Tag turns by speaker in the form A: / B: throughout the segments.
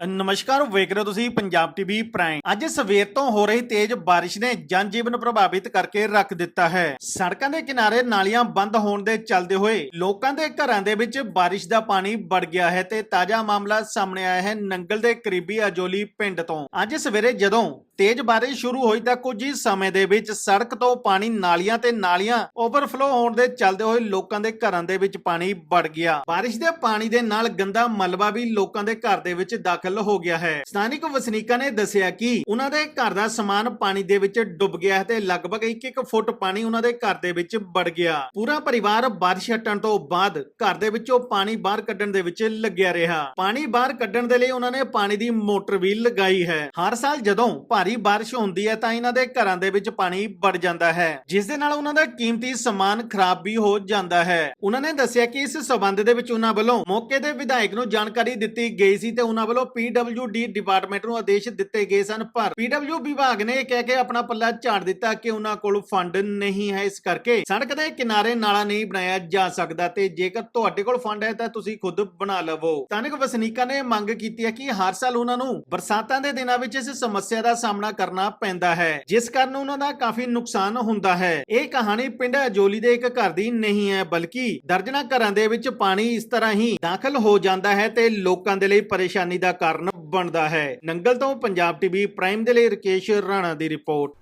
A: ਨਮਸਕਾਰ, ਵੇਖ ਰਹੇ ਹੋ ਤੁਸੀਂ ਪੰਜਾਬ ਟੀਵੀ ਪ੍ਰਾਈਮ। ਅੱਜ ਸਵੇਰ ਤੋਂ ਹੋ ਰਹੀ ਤੇਜ਼ ਬਾਰਿਸ਼ ਨੇ ਜਨਜੀਵਨ ਪ੍ਰਭਾਵਿਤ ਕਰਕੇ ਰੱਖ ਦਿੱਤਾ ਹੈ। ਸੜਕਾਂ ਦੇ ਕਿਨਾਰੇ ਨਾਲੀਆਂ ਬੰਦ ਹੋਣ ਦੇ ਚੱਲਦੇ ਹੋਏ ਲੋਕਾਂ ਦੇ ਘਰਾਂ ਦੇ ਵਿੱਚ ਬਾਰਿਸ਼ ਦਾ ਪਾਣੀ ਵੜ ਗਿਆ ਹੈ ਤੇ ਤਾਜ਼ਾ ਮਾਮਲਾ ਸਾਹਮਣੇ ਆਇਆ ਹੈ ਨੰਗਲ ਦੇ ਕਰੀਬੀ ਅਜੋਲੀ ਪਿੰਡ ਤੋਂ। ਅੱਜ ਸਵੇਰੇ ਜਦੋਂ ਤੇਜ਼ ਬਾਰਿਸ਼ ਸ਼ੁਰੂ ਹੋਈ ਤਾਂ ਕੁਝ ਹੀ ਸਮੇਂ ਦੇ ਵਿੱਚ ਸੜਕ ਤੋਂ ਪਾਣੀ ਨਾਲੀਆਂ ਤੇ ਨਾਲੀਆਂ ਓਵਰਫਲੋ ਹੋਣ ਦੇ ਚੱਲਦੇ ਹੋਏ ਲੋਕਾਂ ਦੇ ਘਰਾਂ ਦੇ ਵਿੱਚ ਪਾਣੀ ਵੜ ਗਿਆ। ਬਾਰਿਸ਼ ਦੇ ਪਾਣੀ ਦੇ ਨਾਲ ਗੰਦਾ ਮਲਬਾ ਵੀ ਲੋਕਾਂ ਦੇ ਘਰ ਦੇ ਵਿੱਚ ਦਾਖਲ ਹੋ ਗਿਆ ਹੈ। ਸਥਾਨਿਕ ਵਸਨੀਕਾਂ ਨੇ ਦੱਸਿਆ ਕਿ ਉਹਨਾਂ ਦੇ ਘਰ ਦਾ ਸਮਾਨ ਪਾਣੀ ਦੇ ਵਿੱਚ ਡੁੱਬ ਗਿਆ ਤੇ ਲਗਭਗ 1-1 ਫੁੱਟ ਪਾਣੀ ਉਹਨਾਂ ਦੇ ਘਰ ਦੇ ਵਿੱਚ ਵੜ ਗਿਆ। ਪੂਰਾ ਪਰਿਵਾਰ ਬਾਰਿਸ਼ ਹਟਣ ਤੋਂ ਬਾਅਦ ਘਰ ਦੇ ਵਿੱਚੋਂ ਪਾਣੀ ਬਾਹਰ ਕੱਢਣ ਦੇ ਵਿੱਚ ਲੱਗਿਆ ਰਿਹਾ। ਪਾਣੀ ਬਾਹਰ ਕੱਢਣ ਦੇ ਲਈ ਉਹਨਾਂ ਨੇ ਪਾਣੀ ਦੀ ਮੋਟਰ ਵੀ ਲਗਾਈ ਹੈ। ਹਰ ਸਾਲ ਜਦੋਂ ਭਾਰੀ ਬਾਰਿਸ਼ ਹੁੰਦੀ ਹੈ ਤਾਂ ਇਹਨਾਂ ਦੇ ਘਰਾਂ ਦੇ ਵਿੱਚ ਪਾਣੀ ਵੜ ਜਾਂਦਾ ਹੈ, ਜਿਸ ਦੇ ਨਾਲ ਉਹਨਾਂ ਦਾ ਕੀਮਤੀ ਸਮਾਨ ਖਰਾਬ ਵੀ ਹੋ ਜਾਂਦਾ ਹੈ। ਉਹਨਾਂ ਨੇ ਦੱਸਿਆ ਕਿ ਇਸ ਸਬੰਧ ਦੇ ਵਿੱਚ ਉਹਨਾਂ ਵੱਲੋਂ ਮੌਕੇ ਦੇ ਵਿਧਾਇਕ ਨੂੰ ਜਾਣਕਾਰੀ ਦਿੱਤੀ ਗਈ ਸੀ ਤੇ ਉਹਨਾਂ ਵੱਲੋਂ ਪੀਡਬਲਯੂਡੀ ਡਿਪਾਰਟਮੈਂਟ ਨੂੰ ਆਦੇਸ਼ ਦਿੱਤੇ ਗਏ ਸਨ, ਪਰ ਪੀਡਬਲਯੂ ਵਿਭਾਗ ਨੇ ਕਹਿ ਕੇ ਆਪਣਾ ਪੱਲਾ ਝਾੜ ਦਿੱਤਾ ਕਿ ਉਹਨਾਂ ਕੋਲ ਫੰਡ ਨਹੀਂ ਹੈ। ਇਸ ਕਰਕੇ ਸੜਕ ਦੇ ਕਿਨਾਰੇ ਨਾਲਾ ਨਹੀਂ ਬਣਾਇਆ ਜਾ ਸਕਦਾ ਤੇ ਜੇਕਰ ਤੁਹਾਡੇ ਕੋਲ ਫੰਡ ਹੈ, ਤਾਂ ਤੁਸੀਂ ਖੁਦ ਬਣਾ ਲਵੋ। ਸਥਾਨਕ ਵਸਨੀਕਾਂ ਨੇ ਮੰਗ ਕੀਤੀ ਹੈ ਕਿ ਹਰ ਸਾਲ ਉਹਨਾਂ ਨੂੰ ਬਰਸਾਤਾਂ ਦੇ ਦਿਨਾਂ ਵਿੱਚ ਇਸ ਸਮੱਸਿਆ ਦਾ ਸਾਹਮਣਾ ਕਰਨਾ ਪੈਂਦਾ ਹੈ, ਜਿਸ ਕਾਰਨ ਉਹਨਾਂ ਦਾ ਕਾਫੀ ਨੁਕਸਾਨ ਹੁੰਦਾ ਹੈ। ਇਹ ਕਹਾਣੀ ਪਿੰਡ ਅਜੋਲੀ ਦੇ ਇੱਕ ਘਰ ਦੀ ਨਹੀਂ ਹੈ, ਬਲਕਿ ਦਰਜਨਾ ਘਰਾਂ ਦੇ ਵਿੱਚ ਪਾਣੀ ਇਸ ਤਰ੍ਹਾਂ ਹੀ ਦਾਖਲ ਹੋ ਜਾਂਦਾ ਹੈ ਤੇ ਲੋਕਾਂ ਦੇ ਲਈ ਪਰੇਸ਼ਾਨੀ ਦਾ ਕਾਰਨ ਬਣਦਾ ਹੈ। ਨੰਗਲ ਤੋਂ ਪੰਜਾਬ ਟੀਵੀ ਪ੍ਰਾਈਮ ਦੇ ਲਈ ਰਕੇਸ਼ ਰਾਣਾ ਦੀ ਰਿਪੋਰਟ।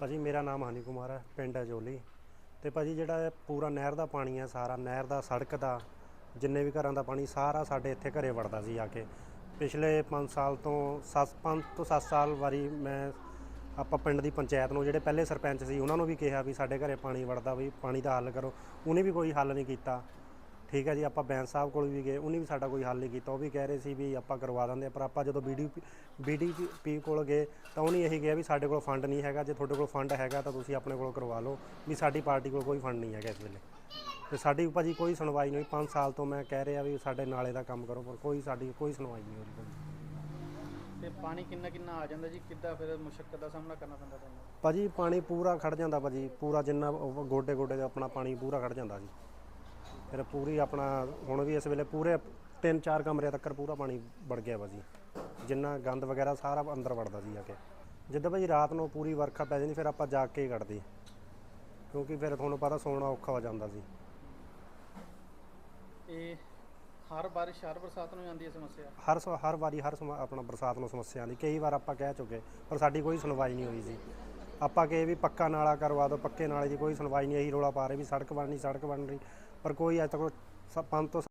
B: ਭਾਜੀ, ਮੇਰਾ ਨਾਮ ਹਨੀ ਕੁਮਾਰ ਹੈ, ਪਿੰਡ ਅਜੋਲੀ ਤੇ ਭਾਜੀ, ਜਿਹੜਾ ਪੂਰਾ ਨਹਿਰ ਦਾ ਪਾਣੀ ਹੈ, ਸਾਰਾ ਨਹਿਰ ਦਾ, ਸੜਕ ਦਾ, ਜਿੰਨੇ ਵੀ ਘਰਾਂ ਦਾ ਪਾਣੀ, ਸਾਰਾ ਸਾਡੇ ਇੱਥੇ ਘਰੇ ਵੜਦਾ ਸੀ ਆ ਕੇ। ਪਿਛਲੇ 5 ਸਾਲ ਤੋਂ 7 5 ਤੋਂ 7 ਸਾਲ ਵਾਰੀ ਮੈਂ ਆਪਾਂ ਪਿੰਡ ਦੀ ਪੰਚਾਇਤ ਨੂੰ, ਜਿਹੜੇ ਪਹਿਲੇ ਸਰਪੰਚ ਸੀ, ਉਹਨਾਂ ਨੂੰ ਵੀ ਕਿਹਾ ਵੀ ਸਾਡੇ ਘਰੇ ਪਾਣੀ ਵੜਦਾ, ਵੀ ਪਾਣੀ ਦਾ ਹੱਲ ਕਰੋ। ਉਹਨੇ ਵੀ ਕੋਈ ਹੱਲ ਨਹੀਂ ਕੀਤਾ। ਠੀਕ ਹੈ ਜੀ ਆਪਾਂ ਬੈਂਸ ਸਾਹਿਬ ਕੋਲ ਵੀ ਗਏ ਉਹਨੇ ਵੀ ਸਾਡਾ ਕੋਈ ਹੱਲ ਨਹੀਂ ਕੀਤਾ। ਉਹ ਵੀ ਕਹਿ ਰਹੇ ਸੀ ਵੀ ਆਪਾਂ ਕਰਵਾ ਦਿੰਦੇ ਪਰ ਆਪਾਂ ਜਦੋਂ ਬੀਡੀਪੀ ਬੀਡੀਪੀ ਕੋਲ ਗਏ ਤਾਂ ਉਹਨੇ ਇਹੀ ਕਿਹਾ ਵੀ ਸਾਡੇ ਕੋਲ ਫੰਡ ਨਹੀਂ ਹੈਗਾ। ਜੇ ਤੁਹਾਡੇ ਕੋਲ ਫੰਡ ਹੈਗਾ ਤਾਂ ਤੁਸੀਂ ਆਪਣੇ ਕੋਲ ਕਰਵਾ ਲਓ ਵੀ ਸਾਡੀ ਪਾਰਟੀ ਕੋਲ ਕੋਈ ਫੰਡ ਨਹੀਂ ਹੈਗਾ ਇਸ ਵੇਲੇ। ਤੇ ਸਾਡੀ ਭਾਜੀ ਕੋਈ ਸੁਣਵਾਈ ਨਹੀਂ 5 ਸਾਲ ਤੋਂ ਮੈਂ ਕਹਿ ਰਿਹਾ ਵੀ ਸਾਡੇ ਨਾਲੇ ਦਾ ਕੰਮ ਕਰੋ ਪਰ ਕੋਈ ਸਾਡੀ ਕੋਈ ਸੁਣਵਾਈ ਨਹੀਂ ਹੋ ਰਹੀ ਭਾਜੀ।
C: ਤੇ ਪਾਣੀ ਕਿੰਨਾ ਕਿੰਨਾ ਆ ਜਾਂਦਾ ਜੀ? ਕਿੱਦਾਂ ਫਿਰ ਮੁਸ਼ਕਲ ਦਾ ਸਾਹਮਣਾ ਕਰਨਾ ਪੈਂਦਾ ਤੁਹਾਨੂੰ?
B: ਭਾਜੀ ਪਾਣੀ ਪੂਰਾ ਖੜ ਜਾਂਦਾ ਭਾਜੀ। ਪੂਰਾ ਜਿੰਨਾ ਗੋਡੇ ਗੋਡੇ ਦੇ ਆਪਣਾ ਪਾਣੀ ਪੂਰਾ ਖੜ ਜਾਂਦਾ ਜੀ। ਫਿਰ ਪੂਰੀ ਆਪਣਾ ਹੁਣ ਵੀ ਇਸ ਵੇਲੇ ਪੂਰੇ ਤਿੰਨ ਚਾਰ ਕਮਰੇ ਤੱਕ ਪੂਰਾ ਪਾਣੀ ਵੜ ਗਿਆ ਭਾਜੀ ਜਿੰਨਾ ਗੰਦ ਵਗੈਰਾ ਸਾਰਾ ਅੰਦਰ ਵੜਦਾ ਸੀ ਆ ਕੇ। ਜਿੱਦਾਂ ਭਾਜੀ ਰਾਤ ਨੂੰ ਪੂਰੀ ਵਰਖਾ ਪੈ ਜਾਂਦੀ ਫਿਰ ਆਪਾਂ ਜਾ ਕੇ ਹੀ ਕੱਢਦੇ। ਕਿਉਂਕਿ ਫਿਰ ਤੁਹਾਨੂੰ ਪਤਾ ਸੌਣਾ ਔਖਾ ਹੋ ਜਾਂਦਾ ਸੀ
C: ਇਹ ਹਰ ਬਾਰਿਸ਼ ਹਰ ਬਰਸਾਤ ਨੂੰ ਆਉਂਦੀ ਹੈ ਸਮੱਸਿਆ?
B: ਹਰ ਸ- ਹਰ ਵਾਰੀ ਹਰ ਸਮ- ਆਪਣਾ ਬਰਸਾਤ ਨੂੰ ਸਮੱਸਿਆ ਆਉਂਦੀ। ਕਈ ਵਾਰ ਆਪਾਂ ਕਹਿ ਚੁੱਕੇ ਪਰ ਸਾਡੀ ਕੋਈ ਸੁਣਵਾਈ ਨਹੀਂ ਹੋਈ ਸੀ ਆਪਾਂ ਕਹੇ ਵੀ ਪੱਕਾ ਨਾਲਾ ਕਰਵਾ ਦਿਓ ਪੱਕੇ ਨਾਲੇ ਦੀ ਕੋਈ ਸੁਣਵਾਈ ਨਹੀਂ ਇਹੀ ਰੋਲਾ ਪਾ ਰਹੇ ਵੀ ਸੜਕ ਬਣ ਰਹੀ ਸੜਕ ਬਣ ਰਹੀ ਪਰ ਕੋਈ ਅੱਜ ਤੱਕ ਸ- ਪੰਜ ਤੋਂ